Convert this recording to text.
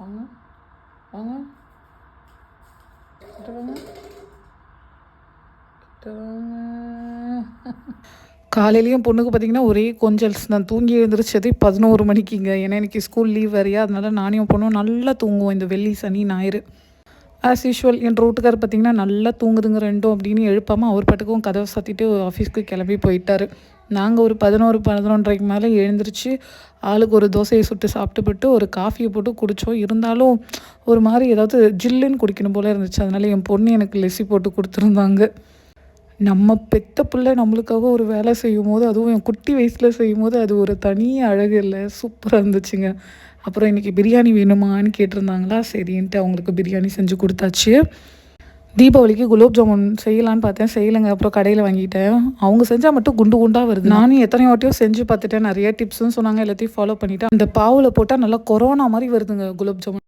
வாங்க வாங்க காலையிலையும் பொண்ணுக்கு பார்த்தீங்கன்னா ஒரே கொஞ்சல்ஸ் நான் தூங்கி எழுந்திரிச்சது பதினோரு மணிக்குங்க. ஏன்னா எனக்கு ஸ்கூல் லீவ் வேறையா? அதனால் நானும் பொண்ணும் நல்லா தூங்குவோம் இந்த வெள்ளி சனி ஞாயிறு. ஆஸ் யூஷுவல் என் ரோட்டுக்கார் பார்த்தீங்கன்னா நல்லா தூங்குதுங்க ரெண்டும் அப்படின்னு எழுப்பாமல் அவர் பாட்டுக்கும் கதவை சாத்திட்டு ஆஃபீஸ்க்கு கிளம்பி போயிட்டார். நாங்கள் ஒரு பதினோரு பதினொன்றரைக்கு மேலே எழுந்திரிச்சு ஆளுக்கு ஒரு தோசையை சுட்டு சாப்பிட்டுப்பட்டு ஒரு காஃபியை போட்டு குடித்தோம் இருந்தாலும் ஒரு மாதிரி ஏதாவது ஜில்லுன்னு குடிக்கணும் போல இருந்துச்சு. அதனால என் பொண்ணு எனக்கு லெசி போட்டு கொடுத்துருந்தாங்க. நம்ம பெத்த பிள்ளை நம்மளுக்காக ஒரு வேலை செய்யும் போது அதுவும் என் குட்டி வயசில் செய்யும் போது அது ஒரு தனி அழகு இல்லை. சூப்பராக இருந்துச்சுங்க. அப்புறம் இன்றைக்கி பிரியாணி வேணுமான்னு கேட்டிருந்தாங்களா? சரின்ட்டு அவங்களுக்கு பிரியாணி செஞ்சு கொடுத்தாச்சு. தீபாவளிக்கு குலோப் ஜாமுன் செய்யலான்னு பார்த்தேன். செய்யலைங்க. அப்புறம் கடையில் வாங்கிட்டேன். அவங்க செஞ்சால் மட்டும் குண்டு குண்டாக வருது. நானும் எத்தனை வாட்டியும் செஞ்சு பார்த்துட்டேன். நிறைய டிப்ஸும் சொன்னாங்க. எல்லாத்தையும் ஃபாலோ பண்ணிட்டேன். அந்த பாவில் போட்டால் நல்லா கொரோனா மாதிரி வருதுங்க குலோப் ஜாமுன்.